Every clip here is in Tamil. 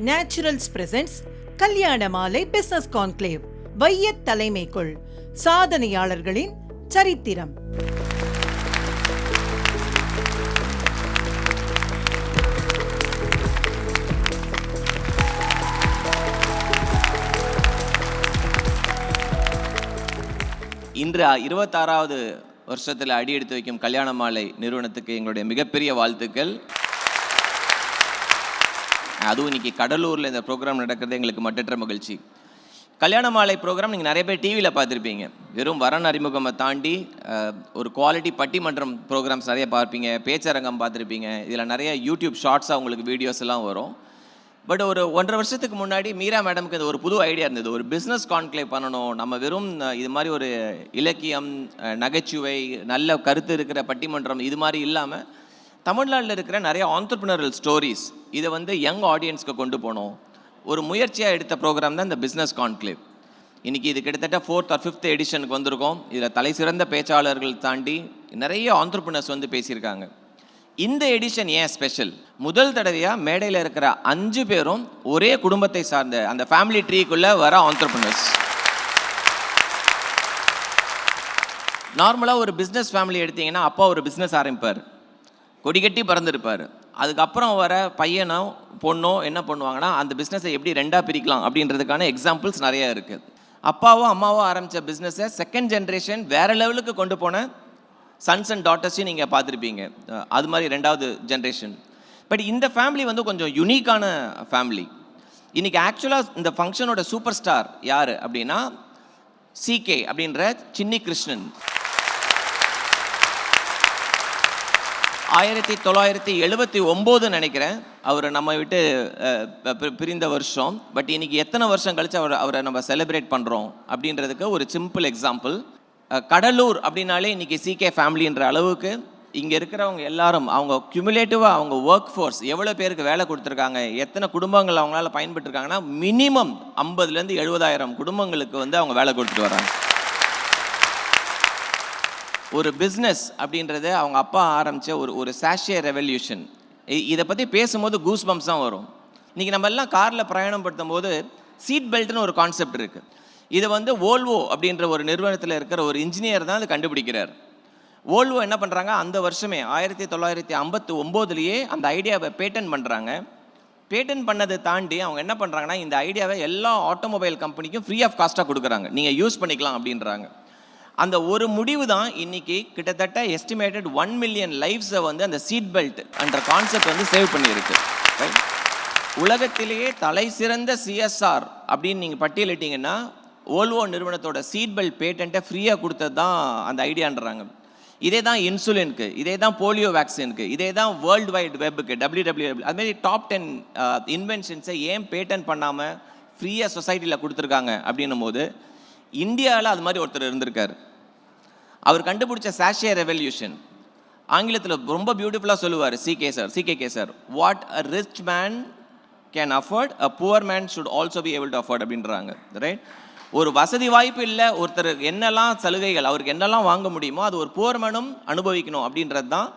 நேச்சுரல்ஸ் பிரசன்ஸ் கல்யாண மாலை பிசினஸ் கான்க்ளேவ் வையத் தலைமைக்குள் சாதனையாளர்களின் சரித்திரம் இன்று இருபத்தாறாவது வருஷத்தில் அடி எடுத்து வைக்கும் கல்யாண மாலை நிறுவனத்துக்கு எங்களுடைய மிகப்பெரிய வாழ்த்துக்கள். அதுவும் இன்றைக்கி கடலூரில் இந்த ப்ரோக்ராம் நடக்கிறது எங்களுக்கு மட்டற்ற மகிழ்ச்சி. கல்யாண மாலை ப்ரோக்ராம் நீங்கள் நிறைய பேர் டிவியில் பார்த்துருப்பீங்க. வெறும் வரன் அறிமுகமை தாண்டி ஒரு குவாலிட்டி பட்டிமன்றம் ப்ரோக்ராம்ஸ் நிறைய பார்ப்பீங்க. பேச்சரங்கம் பார்த்துருப்பீங்க. இதில் நிறைய யூடியூப் ஷார்ட்ஸாக உங்களுக்கு வீடியோஸ் எல்லாம் வரும். பட் ஒரு ஒன்றரை வருஷத்துக்கு முன்னாடி மீரா மேடமுக்கு இது ஒரு புது ஐடியா இருந்தது. ஒரு பிஸ்னஸ் கான்க்ளேவ் பண்ணணும். நம்ம வெறும் இது மாதிரி ஒரு இலக்கியம் நகைச்சுவை நல்ல கருத்து இருக்கிற பட்டிமன்றம் இது மாதிரி இல்லாமல் தமிழ்நாட்டில் இருக்கிற நிறைய ஆண்டர்பிரினரல் ஸ்டோரிஸ் இதை வந்து யங் ஆடியன்ஸ்க்கு கொண்டு போகணும் ஒரு முயற்சியாக எடுத்த ப்ரோக்ராம் தான் இந்த பிஸ்னஸ் கான்க்ளேவ் இன்றைக்கி இது கிட்டத்தட்ட ஃபோர்த் ஆர் ஃபிஃப்த் எடிஷனுக்கு வந்திருக்கோம். இதில் தலை சிறந்த பேச்சாளர்கள் தாண்டி நிறைய ஆண்டர்பிரினர்ஸ் வந்து பேசியிருக்காங்க. இந்த எடிஷன் ஏன் ஸ்பெஷல் முதல் தடவையாக மேடையில் இருக்கிற அஞ்சு பேரும் ஒரே குடும்பத்தை சார்ந்த அந்த ஃபேமிலி ட்ரீக்குள்ளே வர ஆண்டர்பிரினர்ஸ் நார்மலாக ஒரு பிஸ்னஸ் ஃபேமிலி எடுத்தீங்கன்னா அப்பா ஒரு பிஸ்னஸ் ஆரம்பிப்பார். கொடி கட்டி பறந்துருப்பார். அதுக்கப்புறம் வர பையனோ பொண்ணோ என்ன பண்ணுவாங்கன்னா அந்த பிஸ்னஸை எப்படி ரெண்டாக பிரிக்கலாம் அப்படின்றதுக்கான எக்ஸாம்பிள்ஸ் நிறையா இருக்குது அப்பாவோ அம்மாவோ ஆரம்பித்த பிஸ்னஸை செகண்ட் ஜென்ரேஷன் வேறு லெவலுக்கு கொண்டு போன சன்ஸ் அண்ட் டாட்டர்ஸையும் நீங்கள் பார்த்துருப்பீங்க. அது மாதிரி ரெண்டாவது ஜென்ரேஷன் பட் இந்த ஃபேமிலி வந்து கொஞ்சம் யுனிக்கான ஃபேமிலி இன்றைக்கி ஆக்சுவலாக இந்த ஃபங்க்ஷனோட சூப்பர் ஸ்டார் யார் அப்படின்னா சிகே அப்படின்ற சின்னி கிருஷ்ணன் ஆயிரத்தி தொள்ளாயிரத்தி எழுபத்தி ஒம்போது நினைக்கிறேன். அவர் நம்ம விட்டு பி- பிரிந்த வருஷம். பட் இன்னைக்கு எத்தனை வருஷம் கழிச்சு அவர் அவரை நம்ம செலிப்ரேட் பண்ணுறோம் அப்படின்றதுக்கு ஒரு சிம்பிள் எக்ஸாம்பிள் கடலூர் அப்படின்னாலே இன்னைக்கு சிகே ஃபேமிலின்ற அளவுக்கு இங்கே இருக்கிறவங்க எல்லாரும் அவங்க கியூமுலேட்டிவாக அவங்க ஒர்க் ஃபோர்ஸ் எவ்வளோ பேருக்கு வேலை கொடுத்துருக்காங்க எத்தனை குடும்பங்கள் அவங்களால பயன்பட்டுருக்காங்கன்னா மினிமம் ஐம்பதுலேருந்து எழுபதாயிரம் குடும்பங்களுக்கு வந்து அவங்க வேலை கொடுத்துட்டு வராங்க. ஒரு பிஸ்னஸ் அப்படின்றது அவங்க அப்பா ஆரம்பித்த ஒரு ஒரு சாஷிய ரெவல்யூஷன் இதை பற்றி பேசும்போது கூஸ் பம்ப்ஸ் தான் வரும். இன்றைக்கி நம்ம எல்லாம் காரில் பிரயாணம் படுத்தும் போது சீட் பெல்ட்னு ஒரு கான்செப்ட் இருக்குது இதை வந்து ஓல்வோ அப்படின்ற ஒரு நிறுவனத்தில் இருக்கிற ஒரு இன்ஜினியர் தான் அதை கண்டுபிடிக்கிறார். ஓல்வோ என்ன பண்ணுறாங்க அந்த வருஷமே ஆயிரத்தி தொள்ளாயிரத்தி ஐம்பத்தி ஒம்போதுலேயே அந்த ஐடியாவை பேட்டன் பண்ணுறாங்க பேட்டன் பண்ணதை தாண்டி அவங்க என்ன பண்ணுறாங்கன்னா இந்த ஐடியாவை எல்லா ஆட்டோமொபைல் கம்பெனிக்கும் ஃப்ரீ ஆஃப் காஸ்ட்டாக கொடுக்குறாங்க. நீங்கள் யூஸ் பண்ணிக்கலாம் அப்படின்றாங்க. அந்த ஒரு முடிவு தான் இன்னைக்கு கிட்டத்தட்ட எஸ்டிமேட்டட் ஒன் மில்லியன் லைஃப்ஸை வந்து அந்த சீட் பெல்ட் என்ற கான்செப்ட் வந்து சேவ் பண்ணியிருக்கு. உலகத்திலேயே தலை சிறந்த சிஎஸ்ஆர் அப்படின்னு நீங்கள் பட்டியலிட்டீங்கன்னா ஓல்வோ நிறுவனத்தோட சீட் பெல்ட் பேட்டண்ட்டை ஃப்ரீயாக கொடுத்தது தான் அந்த ஐடியான்றாங்க இதே தான் இன்சுலினுக்கு இதே தான் போலியோ வேக்சினுக்கு இதே தான் வேர்ல்டு வைட் வெப்புக்கு டபிள்யூ டபிள்யூ அதுமாரி டாப் டென் இன்வென்ஷன்ஸை uh, ஏன் பேட்டன் பண்ணாமல் ஃப்ரீயாக சொசைட்டியில் கொடுத்துருக்காங்க அப்படின்னும் போது இந்தியாவில் அது மாதிரி ஒருத்தர் இருந்திருக்கார். அவர் கண்டுபிடிச்ச சாஷிய ரெவல்யூஷன் ஆங்கிலத்தில் ரொம்ப பியூட்டிஃபுல்லாக சொல்லுவார் C K sir C K K sir what a rich man can afford a poor man should also be able to afford அப்படின்றாங்க ரைட் ஒரு வசதி வாய்ப்பு இல்லை ஒருத்தர் என்னெல்லாம் சலுகைகள் அவருக்கு என்னெல்லாம் வாங்க முடியுமோ அது ஒரு புவர் மேனும் அனுபவிக்கணும் அப்படின்றது தான்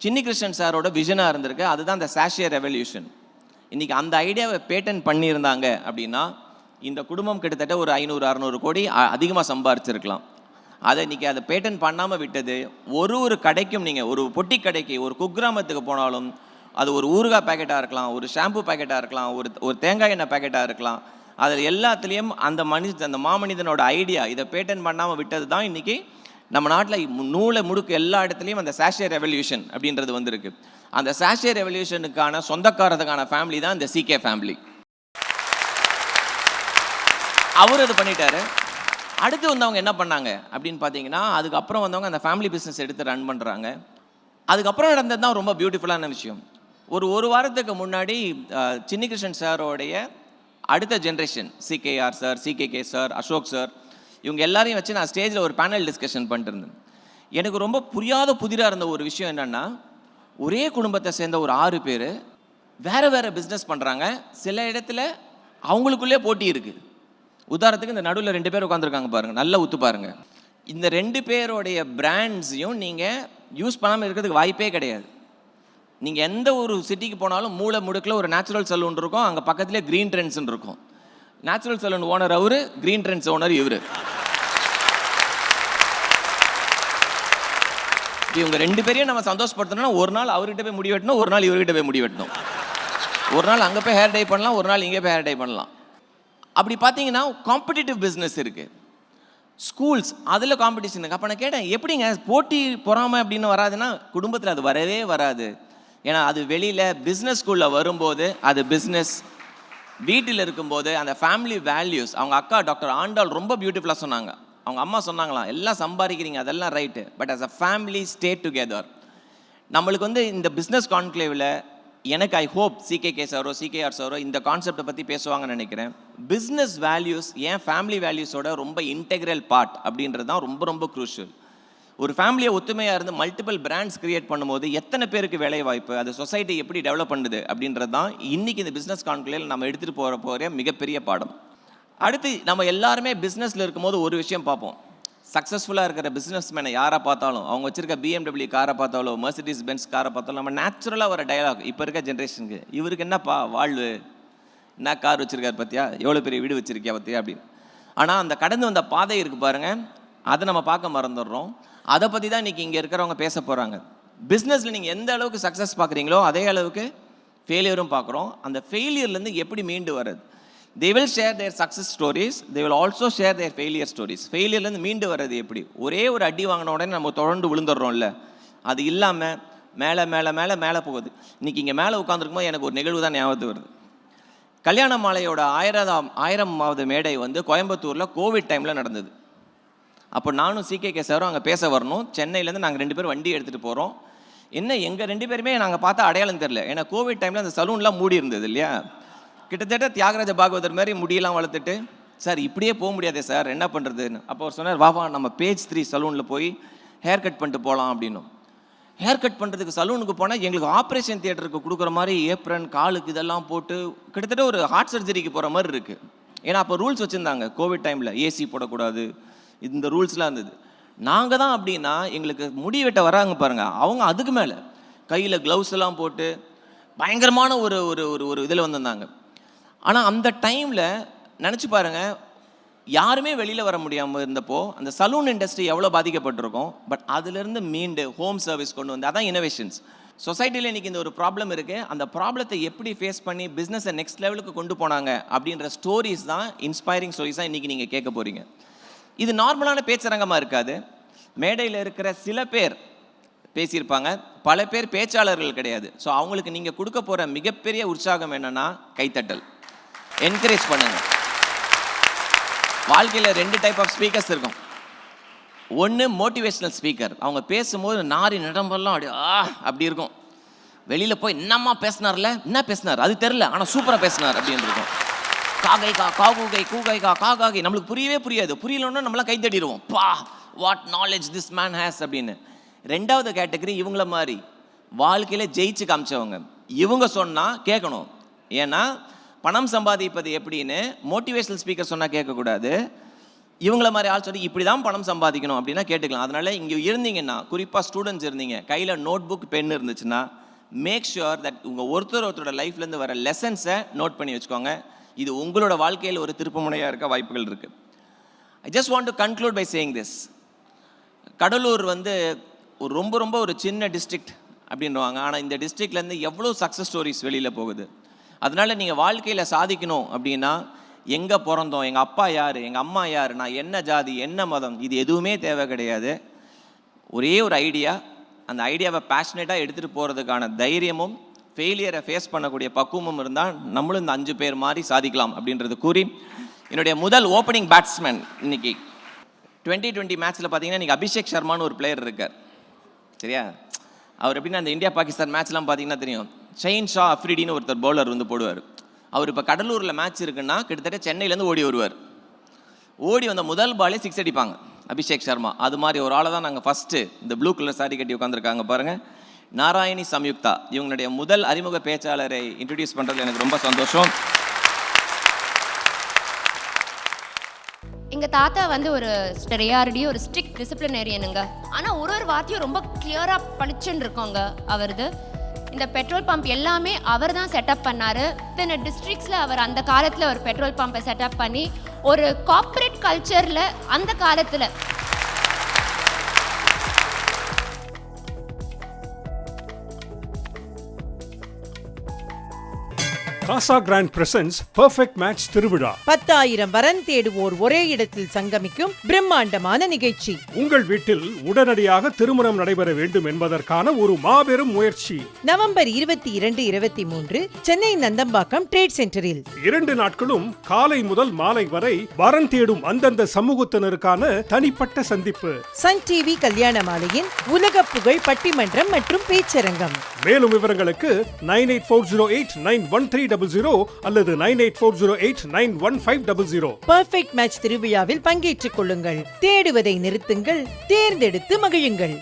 சின்னி கிருஷ்ணன் சாரோட விஷனாக இருந்திருக்கு. அதுதான் இந்த சாஷிய ரெவல்யூஷன் இன்னைக்கு அந்த ஐடியாவை பேட்டன் பண்ணியிருந்தாங்க அப்படின்னா இந்த குடும்பம் கிட்டத்தட்ட ஒரு ஐநூறு அறநூறு கோடி அதிகமாக சம்பாரிச்சிருக்கலாம். அதை இன்னைக்கு அதை பேட்டன் பண்ணாமல் விட்டது. ஒரு ஒரு கடைக்கும் நீங்கள் ஒரு பொட்டி கடைக்கு ஒரு குக்கிராமத்துக்கு போனாலும் அது ஒரு ஊறுகாய் பேக்கெட்டாக இருக்கலாம் ஒரு ஷாம்பு பேக்கெட்டாக இருக்கலாம் ஒரு ஒரு தேங்காய் எண்ணெய் பேக்கெட்டாக இருக்கலாம். அதில் எல்லாத்துலேயும் அந்த மனித அந்த மாமனிதனோட ஐடியா இதை பேட்டன் பண்ணாமல் விட்டது தான் இன்றைக்கி நம்ம நாட்டில் நூலை முடுக்கு எல்லா இடத்துலையும் அந்த சாஷே ரெவல்யூஷன் அப்படின்றது வந்திருக்கு. அந்த சாஷே ரெவல்யூஷனுக்கான சொந்தக்காரத்துக்கான ஃபேமிலி தான் இந்த சிகே ஃபேமிலி அவர் அது பண்ணிட்டாரு. அடுத்து வந்தவங்க என்ன பண்ணாங்க அப்படின்னு பார்த்தீங்கன்னா அதுக்கப்புறம் வந்தவங்க அந்த ஃபேமிலி பிஸ்னஸ் எடுத்து ரன் பண்ணுறாங்க அதுக்கப்புறம் நடந்தது தான் ரொம்ப பியூட்டிஃபுல்லான விஷயம். ஒரு ஒரு வாரத்துக்கு முன்னாடி சின்னி கிருஷ்ணன் சாரோடைய அடுத்த generation C K R sir C K K sir Ashok sir இவங்க எல்லாரையும் வச்சு நான் ஸ்டேஜில் ஒரு பேனல் டிஸ்கஷன் பண்ணிட்டு இருந்தேன். எனக்கு ரொம்ப புரியாத புதிராக இருந்த ஒரு விஷயம் என்னென்னா ஒரே குடும்பத்தை சேர்ந்த ஒரு ஆறு பேர் வேறு வேறு பிஸ்னஸ் பண்ணுறாங்க சில இடத்துல அவங்களுக்குள்ளே போட்டி இருக்குது உதாரணத்துக்கு இந்த நடுவில் ரெண்டு பேர் உட்காந்துருக்காங்க பாருங்கள் நல்லா உத்து பாருங்கள் இந்த ரெண்டு பேருடைய பிராண்ட்ஸையும் நீங்கள் யூஸ் பண்ணாமல் இருக்கிறதுக்கு வாய்ப்பே கிடையாது. நீங்கள் எந்த ஒரு சிட்டிக்கு போனாலும் மூளை முடுக்கில் ஒரு நேச்சுரல் சலூன் இருக்கும். அங்கே பக்கத்துலேயே க்ரீன் ட்ரெண்ட்ஸ்னு இருக்கும். நேச்சுரல் சலூன் ஓனர் அவர் க்ரீன் ட்ரெண்ட்ஸ் ஓனர் இவர். இவங்க ரெண்டு பேரையும் நம்ம சந்தோஷப்படுத்தணும்னா ஒரு நாள் அவர்கிட்ட போய் முடி வெட்டணும் ஒரு நாள் இவர்கிட்ட போய் முடி வெட்டணும். ஒரு நாள் அங்கே போய் ஹேர் டை பண்ணலாம் ஒரு நாள் இங்கே போய் ஹேர் டை பண்ணலாம். அப்படி பார்த்தீங்கன்னா காம்படிட்டிவ் பிஸ்னஸ் இருக்குது ஸ்கூல்ஸ் அதில் காம்படிஷன் இருக்குது அப்போ நான் கேட்டேன் எப்படிங்க? போட்டி பொறாமை அப்படின்னு வராதுன்னா குடும்பத்தில் அது வரவே வராது. ஏன்னா அது வெளியில் பிஸ்னஸ் ஸ்கூலில் வரும்போது அது பிஸ்னஸ் வீட்டில் இருக்கும்போது அந்த ஃபேமிலி வேல்யூஸ் அவங்க அக்கா டாக்டர் ஆண்டாள் ரொம்ப பியூட்டிஃபுல்லாக சொன்னாங்க. அவங்க அம்மா சொன்னாங்களாம் எல்லாம் சம்பாதிக்கிறீங்க அதெல்லாம் right but as a family stay together நம்மளுக்கு வந்து இந்த பிஸ்னஸ் கான்க்ளேவில் எனக்கு I hope C K K sorrow CKR சாரோ இந்த கான்செப்டை பற்றி பேசுவாங்கன்னு நினைக்கிறேன். பிஸ்னஸ் வேல்யூஸ் ஏன் ஃபேமிலி வேல்யூஸோட ரொம்ப இன்டெக்ரல் பார்ட் அப்படின்றது தான் ரொம்ப ரொம்ப க்ரூஷியல் ஒரு ஃபேமிலியை ஒத்துமையாக இருந்து மல்டிபிள் பிராண்ட்ஸ் கிரியேட் பண்ணும்போது எத்தனை பேருக்கு வேலை வாய்ப்பு அது சொசைட்டி எப்படி டெவலப் பண்ணுது அப்படின்றது தான் இன்றைக்கி இந்த பிஸ்னஸ் கான்க்ளேவில் நம்ம எடுத்துகிட்டு போகிற போகிற மிகப்பெரிய பாடம். அடுத்து நம்ம எல்லாருமே பிஸ்னஸில் இருக்கும்போது ஒரு விஷயம் பார்ப்போம். சக்ஸஸ்ஃபுல்லாக இருக்கிற பிஸ்னஸ் மேனை யாரை பார்த்தாலும் அவங்க வச்சிருக்க பிஎம்டபிள்யூ காரை பார்த்தாலோ மெர்சிடிஸ் பென்ஸ் காரை பார்த்தாலும் நம்ம நேச்சுரலாக ஒரு டயலாக் இப்போ இருக்க ஜென்ரேஷனுக்கு இவருக்கு என்னப்பா வாழ்வு? என்ன கார் வச்சுருக்காரு பார்த்தியா எவ்வளோ பெரிய வீடு வச்சுருக்கியா பார்த்தியா அப்படின்னு. ஆனால் அந்த கடந்து வந்த பாதை இருக்குது பாருங்க. அதை நம்ம பார்க்க மறந்துடுறோம். அதை பற்றி தான் இன்றைக்கி இங்கே இருக்கிறவங்க பேச போகிறாங்க பிஸ்னஸில் நீங்கள் எந்த அளவுக்கு சக்ஸஸ் பார்க்குறீங்களோ அதே அளவுக்கு ஃபெயிலியரும் பார்க்குறோம். அந்த ஃபெயிலியர்லேருந்து எப்படி மீண்டு வர்றது? They will share their success stories they will also share their failure stories ஃபெயிலியர்லேருந்து மீண்டு வர்றது எப்படி? ஒரே ஒரு அடி வாங்கின உடனே நம்ம தொடர்ந்து விழுந்துடுறோம்ல. அது இல்லாமல் மேலே மேலே மேலே மேலே போகுது. இன்றைக்கி இங்கே மேலே உட்காந்துருக்கும்போது எனக்கு ஒரு நிகழ்வு தான் ஞாபகத்துக்கு வருது. கல்யாண மாலையோட ஆயிரதாம் ஆயிரமாவது மேடை வந்து கோயம்புத்தூரில் கோவிட் டைமில் நடந்தது. அப்போ நானும் சிகே சாரும் அங்கே பேச வரணும். சென்னையிலேருந்து நாங்கள் ரெண்டு பேரும் வண்டி எடுத்துகிட்டு போகிறோம் என்ன எங்கள் ரெண்டு பேருமே நாங்கள் பார்த்தா அடையாளம் தெரில ஏன்னா கோவிட் டைமில் அந்த சலூன்லாம் மூடி இருந்தது இல்லையா? கிட்டத்தட்ட தியாகராஜ பாகவதர் மாதிரி முடியெல்லாம் வளர்த்துட்டு சார் இப்படியே போக முடியாதே சார் என்ன பண்ணுறதுன்னு அப்போ அவர் சொன்னார் வா வா நம்ம பேஜ் த்ரீ சலூனில் போய் ஹேர் கட் பண்ணிட்டு போகலாம் அப்படின்னும். ஹேர் கட் பண்ணுறதுக்கு சலூனுக்கு போனால் எங்களுக்கு ஆப்ரேஷன் தியேட்டருக்கு கொடுக்குற மாதிரி ஏப்ரன் காலுக்கு இதெல்லாம் போட்டு கிட்டத்தட்ட ஒரு ஹார்ட் சர்ஜரிக்கு போகிற மாதிரி இருக்குது ஏன்னா அப்போ ரூல்ஸ் வச்சுருந்தாங்க கோவிட் டைமில் ஏசி போடக்கூடாது இந்த ரூல்ஸ்லாம் இருந்தது. நாங்கள் தான் அப்படின்னா எங்களுக்கு முடி வெட்ட வராங்க பாருங்கள் அவங்க அதுக்கு மேலே. கையில் க்ளவுஸ் எல்லாம் போட்டு பயங்கரமான ஒரு ஒரு ஒரு ஒரு இதில் வந்திருந்தாங்க. ஆனால் அந்த டைமில் நினச்சி பாருங்க யாருமே வெளியில் வர முடியாமல் இருந்தப்போ அந்த சலூன் இண்டஸ்ட்ரி எவ்வளோ பாதிக்கப்பட்டிருக்கும்? பட் அதுலேருந்து மீண்டு ஹோம் சர்வீஸ் கொண்டு வந்து அதான் இனோவேஷன்ஸ் சொசைட்டியில் இன்றைக்கி இந்த ஒரு ப்ராப்ளம் இருக்குது அந்த ப்ராப்ளத்தை எப்படி ஃபேஸ் பண்ணி பிஸ்னஸை நெக்ஸ்ட் லெவலுக்கு கொண்டு போனாங்க அப்படின்ற ஸ்டோரிஸ் தான் இன்ஸ்பைரிங் ஸ்டோரிஸ் தான் இன்றைக்கி நீங்கள் கேட்க போகிறீங்க இது நார்மலான பேச்சரங்கமாக இருக்காது. மேடையில் இருக்கிற சில பேர் பேசியிருப்பாங்க. பல பேர் பேச்சாளர்கள் கிடையாது. ஸோ அவங்களுக்கு நீங்கள் கொடுக்க போகிற மிகப்பெரிய உற்சாகம் என்னென்னா கைத்தட்டல். என்கரேஜ் பண்ணுங்க. வாழ்க்கையில் ரெண்டு டைப் ஆஃப் ஸ்பீக்கர்ஸ் இருக்கும். ஒன்று மோட்டிவேஷ்னல் ஸ்பீக்கர் அவங்க பேசும்போது நாரி நடம்பெல்லாம் அப்படி ஆ அப்படி இருக்கும். வெளியில் போய் என்னம்மா பேசினார்ல? என்ன பேசினார்? அது தெரில ஆனால் சூப்பராக பேசினார் அப்படின்னு இருக்கும். காகை கா காகுகை கூகை கா காகாகை. நம்மளுக்கு புரியவே புரியாது. புரியலன்னா நம்மளாம் கை தட்டிடுவோம். பா what knowledge this man has அப்படின்னு. ரெண்டாவது கேட்டகரி இவங்கள மாதிரி. வாழ்க்கையில் ஜெயிச்சு காமிச்சவங்க. இவங்க சொன்னால் கேட்கணும். ஏன்னா பணம் சம்பாதிப்பது எப்படின்னு மோட்டிவேஷனல் ஸ்பீக்கர் சொன்னால் கேட்கக்கூடாது. இவங்கள மாதிரி ஆள் சொல்லி இப்படி தான் பணம் சம்பாதிக்கணும் அப்படின்னா கேட்டுக்கலாம். அதனால இங்கே இருந்தீங்கன்னா குறிப்பாக ஸ்டூடெண்ட்ஸ் இருந்தீங்க கையில் நோட் புக் பென் இருந்துச்சுன்னா மேக் ஷுர் தட் உங்கள் ஒருத்தர் ஒருத்தரோட லைஃப்லேருந்து வர லெசன்ஸை நோட் பண்ணி வச்சுக்கோங்க. இது உங்களோட வாழ்க்கையில் ஒரு திருப்புமுனையாக இருக்க வாய்ப்புகள் இருக்குது I just want to conclude by saying this Cuddalore வந்து ஒரு ரொம்ப ரொம்ப ஒரு சின்ன டிஸ்ட்ரிக்ட் அப்படின்வாங்க ஆனால் இந்த டிஸ்ட்ரிக்ட்லேருந்து எவ்வளோ சக்ஸஸ் ஸ்டோரிஸ் வெளியில் போகுது? அதனால் நீங்கள் வாழ்க்கையில் சாதிக்கணும் அப்படின்னா எங்கே பிறந்தோம்? எங்கள் அப்பா யார்? எங்கள் அம்மா யார்? நான் என்ன ஜாதி? என்ன மதம்? இது எதுவுமே தேவை கிடையாது. ஒரே ஒரு ஐடியா அந்த ஐடியாவை பேஷனேட்டாக எடுத்துகிட்டு போகிறதுக்கான தைரியமும் ஃபெயிலியரை ஃபேஸ் பண்ணக்கூடிய பக்குவமும் இருந்தால் நம்மளும் இந்த அஞ்சு பேர் மாதிரி சாதிக்கலாம் அப்படின்றது கூறி என்னுடைய முதல் ஓப்பனிங் பேட்ஸ்மேன் இன்னைக்கு. டுவெண்ட்டி டுவெண்ட்டி மேட்ச்சில் பார்த்தீங்கன்னா இன்றைக்கி அபிஷேக் சர்மான்னு ஒரு பிளேயர் இருக்கார். சரியா? அவர் எப்படின்னா அந்த இந்தியா பாகிஸ்தான் மேட்ச்லாம் பார்த்தீங்கன்னா தெரியும். ஷெயின் ஷா அஃப்ரிடின்னு ஒருத்தர் பவுலர் வந்து போடுவார். அவர் இப்போ கடலூரில் மேட்ச் இருக்குன்னா கிட்டத்தட்ட சென்னையிலேருந்து ஓடி வருவார். ஓடி வந்த முதல் பாலே சிக்ஸ் அடிப்பாங்க. அபிஷேக் சர்மா. அது மாதிரி ஒரு ஆளை தான் நாங்கள் ஃபஸ்ட்டு இந்த ப்ளூ கலர் சாரி கட்டி உட்காந்துருக்காங்க பாருங்கள் நாராயணி சம்யுக்தா. இவங்களுடைய முதல் அறிமுக பேச்சாளரை இன்ட்ரடியூஸ் பண்ணுறது எனக்கு ரொம்ப சந்தோஷம். எங்கள் தாத்தா வந்து ஒரு ஸ்டெரியாரிடி ஒரு ஸ்ட்ரிக்ட் டிசிப்ளினேரியனுங்க ஆனால் ஒரு ஒரு வார்த்தையும் ரொம்ப கிளியராக படிச்சுன்னு இருக்கோங்க அவரது. இந்த பெட்ரோல் பம்ப் எல்லாமே அவர் தான் செட்டப் பண்ணார் இத்தனை டிஸ்ட்ரிக்ஸில் அவர் அந்த காலத்தில் ஒரு பெட்ரோல் பம்பை செட்டப் பண்ணி ஒரு கார்ப்பரேட் கல்ச்சரில் அந்த காலத்தில் காசா கிராண்ட் பிரசன்ஸ் பெர்ஃபெக்ட் மேட்ச் திருவிழா. பத்தாயிரம் வரன் தேடுவோர் ஒரே இடத்தில் சங்கமிக்கும் பிரம்மாண்டமான நிகழ்ச்சி. உங்கள் வீட்டில் உடனடியாக திருமணம் நடைபெற வேண்டும் என்பதற்கான ஒரு மாபெரும் முயற்சி. நவம்பர் இருபத்தி இரண்டு இருபத்தி மூன்று சென்னை நந்தம்பாக்கம் ட்ரேட் சென்டரில் இரண்டு நாட்களும் காலை முதல் மாலை வரை வரன் தேடும் அந்தந்த சமூகத்தினருக்கான தனிப்பட்ட சந்திப்பு. சன் டிவி கல்யாண மாலையின் உலக புகழ் பட்டிமன்றம் மற்றும் பேச்சரங்கம். மேலும் விவரங்களுக்கு nine eight four zero eight nine one three double zero அல்லது nine eight four zero eight nine one five double zero. Perfect match திருவிழாவில் பங்கேற்றுக் கொள்ளுங்கள். தேடுவதை நிறுத்துங்கள். தேர்ந்தெடுத்து மகிழுங்கள்.